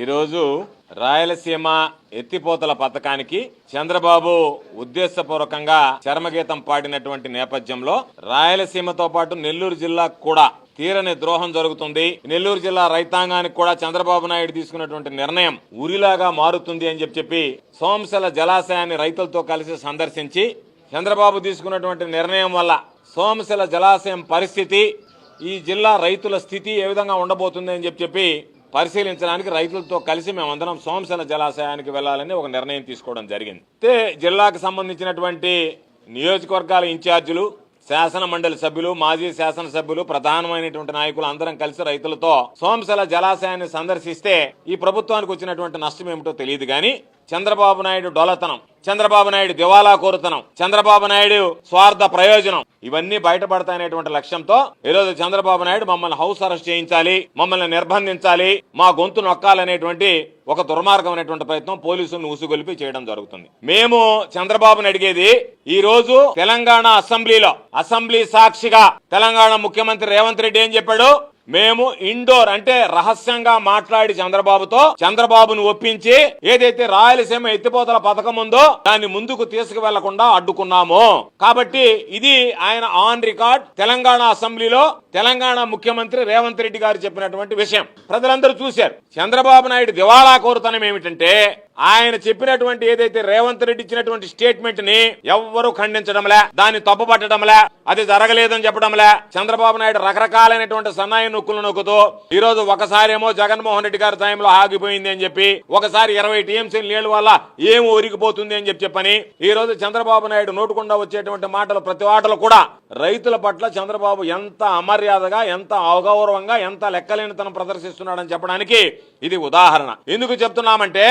ఈరోజు రాయలసీమ ఎత్తిపోతల పథకానికి చంద్రబాబు ఉద్దేశపూర్వకంగా చర్మగీతం పాడినటువంటి నేపథ్యంలో రాయలసీమతో పాటు నెల్లూరు జిల్లాకు కూడా తీరని ద్రోహం జరుగుతుంది. నెల్లూరు జిల్లా రైతాంగానికి కూడా చంద్రబాబు నాయుడు తీసుకున్నటువంటి నిర్ణయం ఉరిలాగా మారుతుంది అని చెప్పి చెప్పి సోమశల జలాశయాన్ని రైతులతో కలిసి సందర్శించి చంద్రబాబు తీసుకున్నటువంటి నిర్ణయం వల్ల సోమశిల జలాశయం పరిస్థితి ఈ జిల్లా రైతుల స్థితి ఏ విధంగా ఉండబోతుంది అని చెప్పి చెప్పి పరిశీలించడానికి రైతులతో కలిసి మేమందరం సోమశల జలాశయానికి వెళ్ళాలని ఒక నిర్ణయం తీసుకోవడం జరిగింది. అయితే జిల్లాకు సంబంధించినటువంటి నియోజకవర్గాల ఇన్ఛార్జీలు శాసన మండలి సభ్యులు మాజీ శాసనసభ్యులు ప్రధానమైనటువంటి నాయకులు అందరం కలిసి రైతులతో సోమశల జలాశయాన్ని సందర్శిస్తే ఈ ప్రభుత్వానికి వచ్చినటువంటి నష్టం ఏమిటో తెలియదు కానీ చంద్రబాబు నాయుడు డొలతనం చంద్రబాబు నాయుడు దివాలా కోరుతనం. చంద్రబాబు నాయుడు స్వార్థ ప్రయోజనం. ఇవన్నీ బయటపడతాయనేటువంటి లక్ష్యంతో ఈరోజు చంద్రబాబు నాయుడు మమ్మల్ని హౌస్ అరెస్ట్ చేయించాలి మమ్మల్ని నిర్బంధించాలి మా గొంతు నొక్కాలనేటువంటి ఒక దుర్మార్గమైనటువంటి ప్రయత్నం పోలీసులను ఉసుగొలిపి చేయడం జరుగుతుంది. మేము చంద్రబాబుని అడిగేది ఈ రోజు తెలంగాణ అసెంబ్లీలో అసెంబ్లీ సాక్షిగా తెలంగాణ ముఖ్యమంత్రి రేవంత్ రెడ్డి ఏం చెప్పాడు? మేము ఇండోర్ అంటే రహస్యంగా మాట్లాడి చంద్రబాబుతో చంద్రబాబును ఒప్పించి ఏదైతే రాయలసీమ ఎత్తిపోతల పథకం ఉందో దాన్ని ముందుకు తీసుకువెళ్ళకుండా అడ్డుకున్నాము. కాబట్టి ఇది ఆయన ఆన్ రికార్డ్ తెలంగాణ అసెంబ్లీలో తెలంగాణ ముఖ్యమంత్రి రేవంత్ రెడ్డి గారు చెప్పినటువంటి విషయం. ప్రజలందరూ చూశారు. చంద్రబాబు నాయుడు దివాళా కోరుతనం ఏమిటంటే ఆయన చెప్పినటువంటి ఏదైతే రేవంత్ రెడ్డి ఇచ్చినటువంటి స్టేట్మెంట్ని ఎవ్వరూ ఖండించడంలే దాన్ని తప్పుపట్టడంలే అది జరగలేదని చెప్పడంలే. చంద్రబాబు నాయుడు రకరకాలైనటువంటి సన్నాయి నొక్కులు నొక్కుతూ ఈ రోజు ఒకసారేమో జగన్మోహన్ రెడ్డి గారి టైంలో ఆగిపోయింది అని చెప్పి ఒకసారి ఇరవై టీఎంసీ నీళ్ళ వల్ల ఏం ఒరిగిపోతుంది అని చెప్పి చెప్పని ఈ రోజు చంద్రబాబు నాయుడు నోటుకుండా వచ్చేటువంటి మాటలు ప్రతి మాటలు కూడా రైతుల పట్ల చంద్రబాబు ఎంత అమర్యాదగా ఎంత అగౌరవంగా ఎంత లెక్కలేనితనం ప్రదర్శిస్తున్నాడని చెప్పడానికి ఇది ఉదాహరణ. ఎందుకు చెప్తున్నామంటే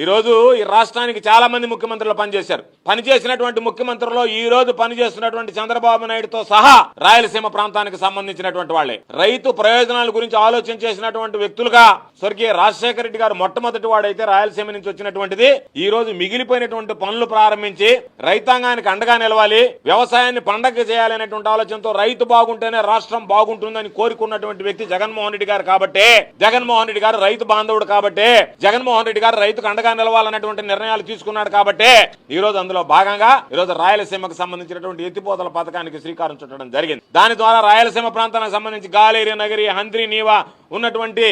ఈ రోజు ఈ రాష్ట్రానికి చాలా మంది ముఖ్యమంత్రులు పనిచేశారు. పనిచేసినటువంటి ముఖ్యమంత్రులు ఈ రోజు పనిచేస్తున్నటువంటి చంద్రబాబు నాయుడుతో సహా రాయలసీమ ప్రాంతానికి సంబంధించినటువంటి వాళ్ళే. రైతు ప్రయోజనాల గురించి ఆలోచన చేసినటువంటి వ్యక్తులుగా స్వర్గీయ రాజశేఖర రెడ్డి గారు మొట్టమొదటి వాడైతే రాయలసీమ నుంచి వచ్చినటువంటిది. ఈ రోజు మిగిలిపోయినటువంటి పనులు ప్రారంభించి రైతాంగానికి అండగా నిలవాలి. వ్యవసాయాన్ని పండగ చేయాలనేటువంటి ఆలోచనతో రైతు బాగుంటేనే రాష్ట్రం బాగుంటుందని కోరుకున్నటువంటి వ్యక్తి జగన్మోహన్ రెడ్డి గారు కాబట్టే జగన్మోహన్ రెడ్డి గారు రైతు బాంధవుడు కాబట్టే జగన్మోహన్ రెడ్డి గారు రైతుకు అండగా నిలవాలన్నటువంటి నిర్ణయాలు తీసుకున్నాడు కాబట్టి ఈ రోజు అందులో భాగంగా ఈ రోజు రాయలసీమకు సంబంధించినటువంటి ఎత్తిపోతల పథకానికి శ్రీకారం చుట్టడం జరిగింది. దాని ద్వారా రాయలసీమ ప్రాంతానికి సంబంధించి గాలేరి నగరి హంద్రి నీవా ఉన్నటువంటి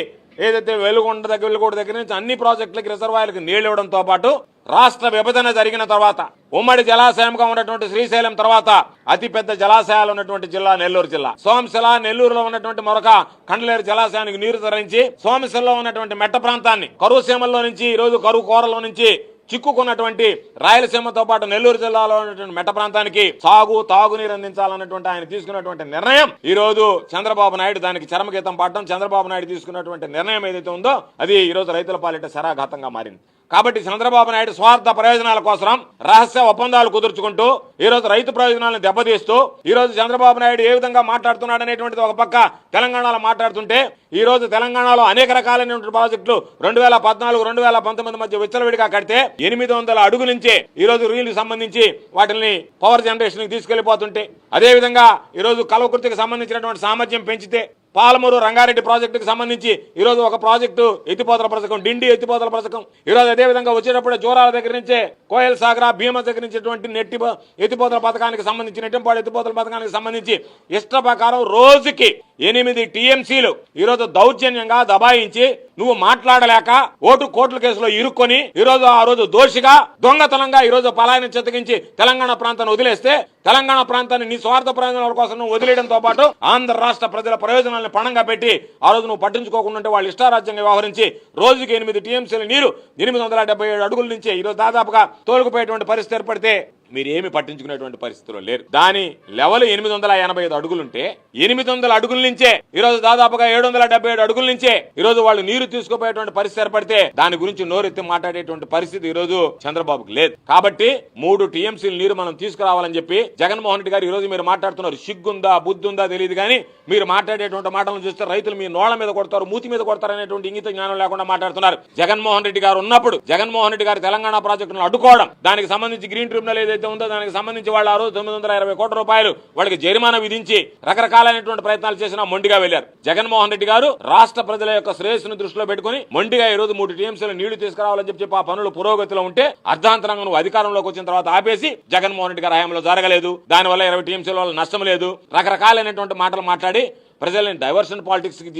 ఏదైతే వెలుగొండ దగ్గర వెలుగొండ దగ్గర నుంచి అన్ని ప్రాజెక్టులకి రిజర్వాయర్లకు నీళ్ళు ఇవ్వడంతో పాటు రాష్ట్ర విభజన జరిగిన తర్వాత ఉమ్మడి జలాశయంగా ఉన్నటువంటి శ్రీశైలం తర్వాత అతిపెద్ద జలాశయాలు ఉన్నటువంటి జిల్లా నెల్లూరు జిల్లా. సోమశిల నెల్లూరులో ఉన్నటువంటి మరొక కండలేరు జలాశయానికి నీరు తరలించి సోమశిలలో ఉన్నటువంటి మెట్ట ప్రాంతాన్ని కరువు సీమల్లో నుంచి ఈ రోజు కరువు కోరలో నుంచి చిక్కుకున్నటువంటి రాయలసీమతో పాటు నెల్లూరు జిల్లాలో ఉన్నటువంటి మెట్ట ప్రాంతానికి సాగు తాగునీరు అందించాలన్నటువంటి ఆయన తీసుకున్నటువంటి నిర్ణయం ఈ రోజు చంద్రబాబు నాయుడు దానికి చరమగీతం పాడటం చంద్రబాబు నాయుడు తీసుకున్నటువంటి నిర్ణయం ఏదైతే ఉందో అది ఈ రోజు రైతుల పాలిట శరాఘాతంగా మారింది. కాబట్టి చంద్రబాబు నాయుడు స్వార్థ ప్రయోజనాల కోసం రహస్య ఒప్పందాలు కుదుర్చుకుంటూ ఈ రోజు రైతు ప్రయోజనాలను దెబ్బతీస్తూ ఈ రోజు చంద్రబాబు నాయుడు ఏ విధంగా మాట్లాడుతున్నాడు అనేటువంటిది ఒక పక్క తెలంగాణలో మాట్లాడుతుంటే ఈ రోజు తెలంగాణలో అనేక రకాలైనటువంటి ప్రాజెక్టులు రెండు వేల పద్నాలుగు రెండు వేల పంతొమ్మిది మధ్య విచ్చలవిడిగా కడితే ఎనిమిది వందల అడుగు నుంచే ఈ రోజు రీళ్ళకు సంబంధించి వాటిని పవర్ జనరేషన్ తీసుకెళ్ళిపోతుంటే అదే విధంగా ఈ రోజు కలవకృతికి సంబంధించినటువంటి సామర్థ్యం పెంచితే పాలమూరు రంగారెడ్డి ప్రాజెక్టుకి సంబంధించి ఈరోజు ఒక ప్రాజెక్టు ఎత్తిపోతల పథకం డిండి ఎత్తిపోతల పథకం ఈ రోజు అదే విధంగా వచ్చేటప్పుడు జోరాల దగ్గర నుంచే కోయల్ సాగర భీమ దగ్గర నుంచి నెట్టి ఎత్తిపోతల పథకానికి సంబంధించి నెట్టింపాడు ఎత్తిపోతల పథకానికి సంబంధించి ఇష్ట ప్రకారం రోజుకి ఎనిమిది టీఎంసీలు ఈరోజు దౌర్జన్యంగా దబాయించి నువ్వు మాట్లాడలేక ఓటు కోట్ల కేసులో ఇరుక్కొని ఈరోజు ఆ రోజు దోషిగా దొంగతనంగా ఈరోజు పలాయన పలాయనం తెలంగాణ ప్రాంతాన్ని వదిలేస్తే తెలంగాణ ప్రాంతాన్ని నీ స్వార్థ ప్రయోజనాల కోసం నువ్వు వదిలేయడంతో పాటు ఆంధ్ర రాష్ట్ర ప్రజల ప్రయోజనాలను పణంగా పెట్టి ఆ రోజు నువ్వు పట్టించుకోకుండా వాళ్ళు ఇష్టారాజ్యంగా వ్యవహరించి రోజుకి ఎనిమిది టీఎంసీల నీరు ఎనిమిది వందల డెబ్బై ఏడు అడుగుల నుంచి ఈరోజు దాదాపుగా తోలుకుపోయేటువంటి పరిస్థితి ఏర్పడితే మీరు ఏమి పట్టించుకునేటువంటి పరిస్థితిలో లేరు. దాని లెవెల్ ఎనిమిది వందల ఎనభై ఐదు అడుగులుంటే ఎనిమిది వందల అడుగుల నుంచే ఈ రోజు దాదాపుగా ఏడు వందల డెబ్బై ఏడు అడుగుల నుంచే ఈ రోజు వాళ్ళు నీరు తీసుకుపోయేటువంటి పరిస్థితి ఏర్పడితే దాని గురించి నోరెత్తి మాట్లాడేటువంటి పరిస్థితి ఈరోజు రోజు చంద్రబాబుకు లేదు. కాబట్టి మూడు టీఎంసీల నీరు మనం తీసుకురావాలని చెప్పి జగన్మోహన్ రెడ్డి గారు ఈ రోజు మీరు మాట్లాడుతున్నారు. సిగ్గుందా బుద్ధుందా తెలియదు కానీ మీరు మాట్లాడేటువంటి మాటలను చూస్తే రైతులు మీ నోళ్ళ మీద కొడతారు మూతి మీద కొడతారు అనేటువంటి ఇంగిత జ్ఞానం లేకుండా మాట్లాడుతున్నారు. జగన్మోహన్ రెడ్డి గారు ఉన్నప్పుడు జగన్మోహన్ రెడ్డి గారు తెలంగాణ ప్రాజెక్టును అడ్డుకోవడం దానికి సంబంధించి గ్రీన్ ట్రిబ్యునల్ ఏదైతే ఏదైతే ఉందో దానికి సంబంధించి వాళ్ళు ఆ రోజు తొమ్మిది వందల ఇరవై కోట్ల రూపాయలు వాళ్ళకి జరిమానా విధించి రకరకాలైనటువంటి ప్రయత్నాలు చేసినా మొండిగా వెళ్ళారు జగన్మోహన్ రెడ్డి గారు రాష్ట్ర ప్రజల యొక్క శ్రేయస్సును దృష్టిలో పెట్టుకుని మొండిగా ఈ రోజు మూడు టీఎంసీలు నీళ్ళు తీసుకురావాలని చెప్పి చెప్పి ఆ పనులు పురోగతిలో ఉంటే అర్ధాంతరంగా నువ్వు అధికారంలోకి వచ్చిన తర్వాత ఆపేసి జగన్మోహన్ రెడ్డి గారి హయాంలో జరగలేదు. దానివల్ల ఇరవై టీఎంసీల వల్ల నష్టం లేదు. రకరకాలైనటువంటి మాటలు మాట్లాడి ప్రజల్ని డైవర్షన్ పాలిటిక్స్కి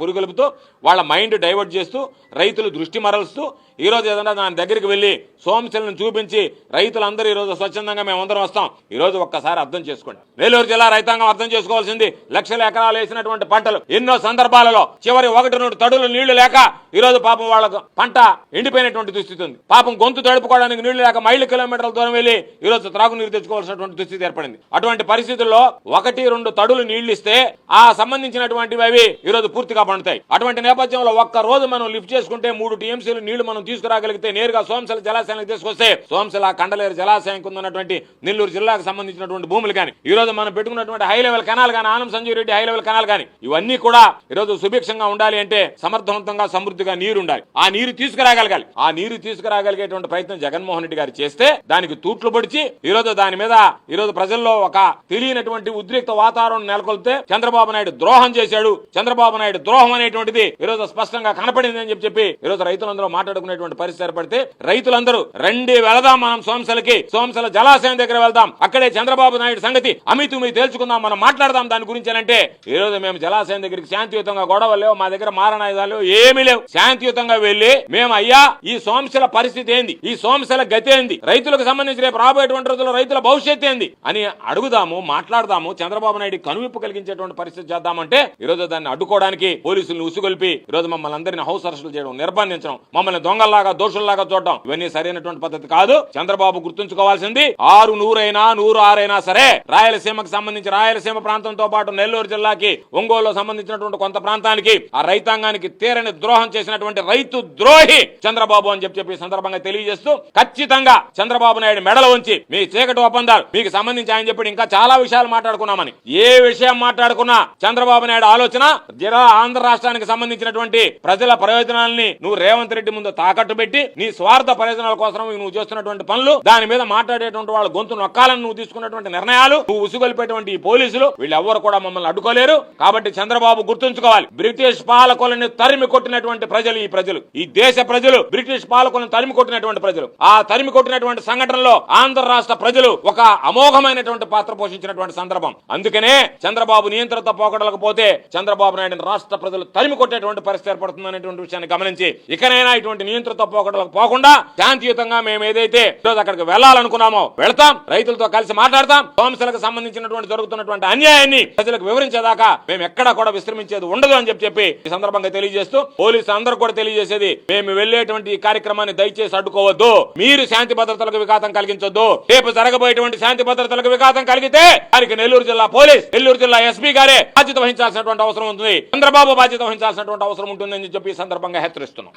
పురుగొలుపుతూ వాళ్ళ మైండ్ డైవర్ట్ చేస్తూ రైతులు దృష్టి మరలుస్తూ ఈ రోజు ఏదైనా దాని దగ్గరికి వెళ్ళి సోమశలను చూపించి రైతులందరూ ఈ రోజు స్వచ్ఛందంగా మేము అందరం వస్తాం. ఈ రోజు ఒక్కసారి అర్థం చేసుకోండి. వేలూరు జిల్లా రైతాంగం అర్థం చేసుకోవాల్సింది లక్షల ఎకరాలు వేసినటువంటి పంటలు. ఎన్నో సందర్భాలలో చివరి ఒకటి రెండు తడులు నీళ్ళు లేక ఈ రోజు పాపం వాళ్ళకు పంట ఎండిపోయినటువంటి దుస్థితి ఉంది. పాపం గొంతు తడుపుకోవడానికి నీళ్ళు లేక మైళ్ళు కిలోమీటర్ల దూరం వెళ్ళి ఈ రోజు త్రాగునీరు తెచ్చుకోవాల్సినటువంటి దుస్థితి ఏర్పడింది. అటువంటి పరిస్థితుల్లో ఒకటి రెండు తడులు నీళ్ళు ఇస్తే ఆ సంబంధించినటువంటివి అవి ఈ రోజు పూర్తిగా పండుతాయి. అటువంటి నేపథ్యంలో ఒక్క రోజు మనం లిఫ్ట్ చేసుకుంటే మూడు టీఎంసీలు నీళ్ళు మనం తీసుకురాగలిగితే నేరుగా సోమశల జలాశయానికి తీసుకొస్తే సోమశల కండలేరు జలాశయం ఉన్నటువంటి నెల్లూరు జిల్లాకు సంబంధించినటువంటి భూములు కానీ ఈ రోజు మనం పెట్టుకున్నటువంటి హై లెవెల్ కెనాల్ కానీ Anam Sanjeev Reddy high level canal కానీ ఇవన్నీ కూడా ఈ రోజు సుభిక్షంగా ఉండాలి అంటే సమర్థవంతంగా సమృద్ధిగా నీరు ఉండాలి ఆ నీరు తీసుకురాగలగాలి. ఆ నీరు తీసుకురాగలిగేటువంటి ప్రయత్నం జగన్మోహన్ రెడ్డి గారు చేస్తే దానికి తూట్లు పొడిచి ఈ రోజు దాని మీద ఈ రోజు ప్రజల్లో ఒక తెలియనటువంటి ఉద్రిక్త వాతావరణం నెలకొల్పితే చంద్రబాబు నాయుడు ద్రోహం చేశాడు. చంద్రబాబు నాయుడు ద్రోహం అనేటువంటిది ఈ రోజు స్పష్టంగా కనపడింది అని చెప్పి చెప్పి ఈ రోజు రైతులందరూ మాట్లాడుకునేటువంటి పరిస్థితి ఏర్పడితే రైతులందరూ రండి వెళదాం మనం సోంసలకి సోంసల జలాశయం దగ్గర వెళ్దాం. అక్కడే చంద్రబాబు నాయుడు సంగతి అమితు మీ తేల్చుకుందాం మనం మాట్లాడదాం దాని గురించి అంటే ఈ రోజు మేము జలాశయం దగ్గరికి శాంతియుతంగా గొడవలు లేవు మా దగ్గర మారణాయుధాలు ఏమీ లేవు. శాంతియుతంగా వెళ్ళి మేము అయ్యా ఈ సోమశల పరిస్థితి ఏంది? ఈ సోమశల గతి ఏంది? రైతులకు సంబంధించి రేపు రాబోయేటువంటి రోజుల్లో రైతుల భవిష్యత్తు ఏంది? అని అడుగుదాము మాట్లాడదాము చంద్రబాబు నాయుడు కనువిప్పు కలిగించేటువంటి పరిస్థితి చేద్దాం ఈ ఈరోజు దాన్ని అడ్డుకోవడానికి పోలీసులను ఉసుగొల్పి ఈరోజు మమ్మల్ని అందరినీ హౌస్ అరెస్టులు చేయడం నిర్బంధించడం మమ్మల్ని దొంగల్లాగా దోషుల్లాగా చూడడం ఇవన్నీ సరైనటువంటి పద్ధతి కాదు. చంద్రబాబు గుర్తుంచుకోవాల్సింది ఆరు నూరైనా నూరు ఆరైనా సరే రాయలసీమకు సంబంధించి రాయలసీమ ప్రాంతంతో పాటు నెల్లూరు జిల్లాకి ఒంగోలు సంబంధించినటువంటి కొంత ప్రాంతానికి ఆ రైతాంగానికి తీరని ద్రోహం చేసినటువంటి రైతు ద్రోహి చంద్రబాబు అని చెప్పి చెప్పి సందర్భంగా తెలియజేస్తూ ఖచ్చితంగా చంద్రబాబు నాయుడు మెడల ఉంచి మీ చీకటి ఒప్పందాలు మీకు సంబంధించి ఆయన చెప్పి ఇంకా చాలా విషయాలు మాట్లాడుకున్నామని. ఏ విషయం మాట్లాడుకున్నా చంద్రబాబు నాయుడు ఆలోచన జిల్లా ఆంధ్ర రాష్ట్రానికి సంబంధించినటువంటి ప్రజల ప్రయోజనాలని నువ్వు రేవంత్ రెడ్డి ముందు తాకట్టు పెట్టి నీ స్వార్థ ప్రయోజనాల కోసం నువ్వు చేస్తున్నటువంటి పనులు దాని మీద మాట్లాడేటువంటి వాళ్ళ గొంతు నొక్కాలని నువ్వు తీసుకున్నటువంటి నిర్ణయాలు నువ్వు ఉసుగొలిపేటువంటి ఈ పోలీసులు వీళ్ళెవ్వరు కూడా మమ్మల్ని అడ్డుకోలేరు. కాబట్టి చంద్రబాబు గుర్తుంచుకోవాలి బ్రిటిష్ పాలకులను తరిమి కొట్టినటువంటి ప్రజలు ఈ ప్రజలు. ఈ దేశ ప్రజలు బ్రిటిష్ పాలకులను తరిమి కొట్టినటువంటి ప్రజలు. ఆ తరిమి కొట్టినటువంటి సంఘటనలో ఆంధ్ర రాష్ట్ర ప్రజలు ఒక అమోఘమైనటువంటి పాత్ర పోషించినటువంటి సందర్భం. అందుకనే చంద్రబాబు నియంత్రణతో పోకడలేకపోతే చంద్రబాబు నాయుడు రాష్ట్ర ప్రజలు తరిమి కొట్టేటువంటి పరిస్థితి ఏర్పడుతుంది అనేటువంటి విషయాన్ని గమనించి ఇకనైనా ఇటువంటి నియంత్రణతో పోకడలకు పోకుండా శాంతియుతంగా మేము ఏదైతే ఈరోజు అక్కడికి వెళ్ళాలనుకున్నామో వెళతాం రైతులతో కలిసి మాట్లాడతాం సోమశలకు సంబంధించినటువంటి జరుగుతున్నటువంటి అన్యాయాన్ని ప్రజలకు వివరించేదాకా మేము ఎక్కడా కూడా విశ్రమించేది ఉండదు అని చెప్పి చెప్పి ఈ సందర్భంగా తెలియజేస్తూ పోలీసులు అందరూ కూడా తెలియజేసేది మేము వెళ్ళేటువంటి ఈ కార్యక్రమాన్ని దయచేసి అడ్డుకోవద్దు మీరు శాంతి భద్రతలకు విఘాతం కలిగించొద్దు రేపు జరగబోయేటువంటి శాంతి భద్రతలకు విఘాతం కలిగితే దానికి నెల్లూరు జిల్లా పోలీస్ నెల్లూరు జిల్లా ఎస్పీ గారే బాధ్యత వహించాల్సినటువంటి అవసరం ఉంటుంది. చంద్రబాబు బాధ్యత వహించాల్సినటువంటి అవసరం ఉంటుందని చెప్పి సందర్భంగా హెచ్చరిస్తున్నాం.